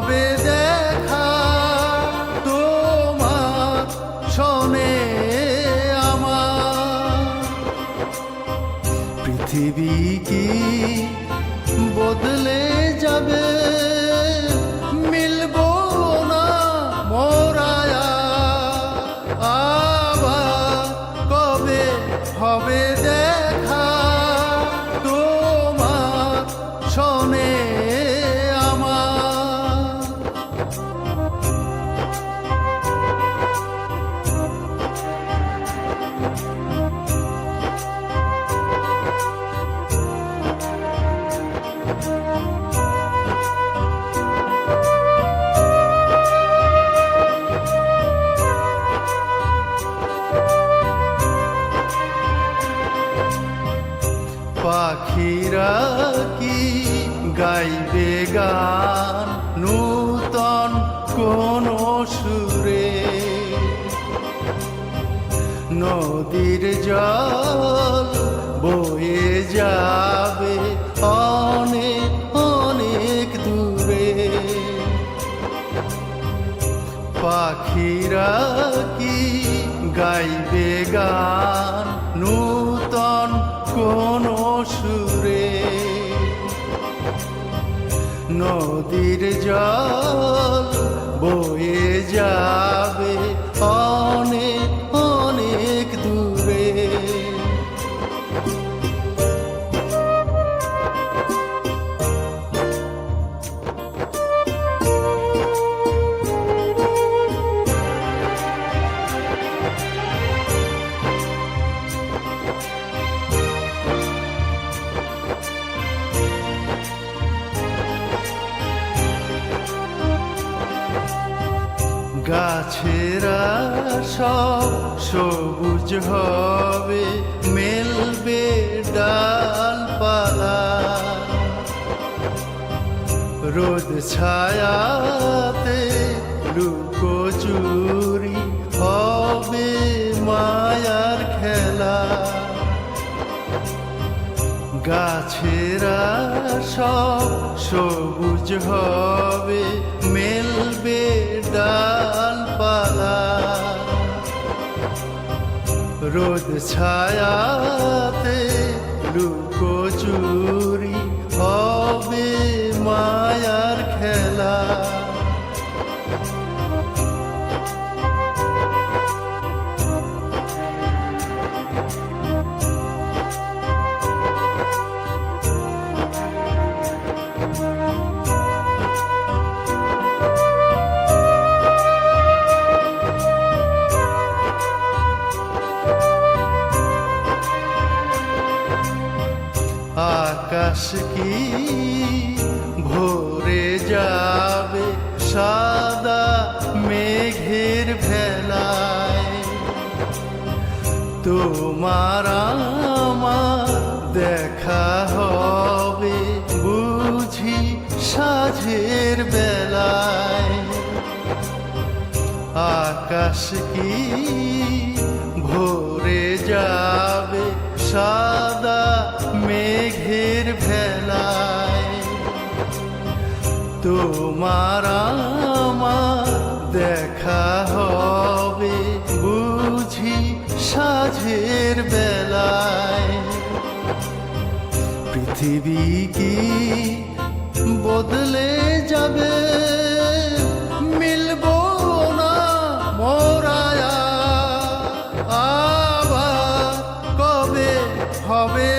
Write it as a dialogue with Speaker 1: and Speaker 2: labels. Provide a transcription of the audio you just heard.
Speaker 1: হবে দেখা তোমার শোনে আমার। পৃথিবী কি বদলে যাবে? পাখিরা কি গাইবে গান? নূতন কোন সুরে? নদীর জল বয়ে যাবে অনেক অনেক দূরে। পাখিরা কি গাইবে গান? নূতন কোন সুরে নদীর জল বয়ে যাবে গাছেরা সব সবুজ হবে, মেলবে ডালপালা। রোদ ছায়াতে লুকো চুরি হবে মায়ার খেলা। গাছেরা সব সবুজ হবে, মেলবে ডালপালা রোদ ছায়াতে লুকো আকাশ কি ভরে যাবে সাদা মেঘের ভেলায়। তোমার আমার দেখা হবে বুঝি সাঝের বেলায়। আকাশ কি ভরে যাবে সাদা তোমার আমার দেখা হবে, বুঝি সাঝের বেলায়। পৃথিবী কি বদলে যাবে? মিলবো মোরায়া। আবার কবে হবে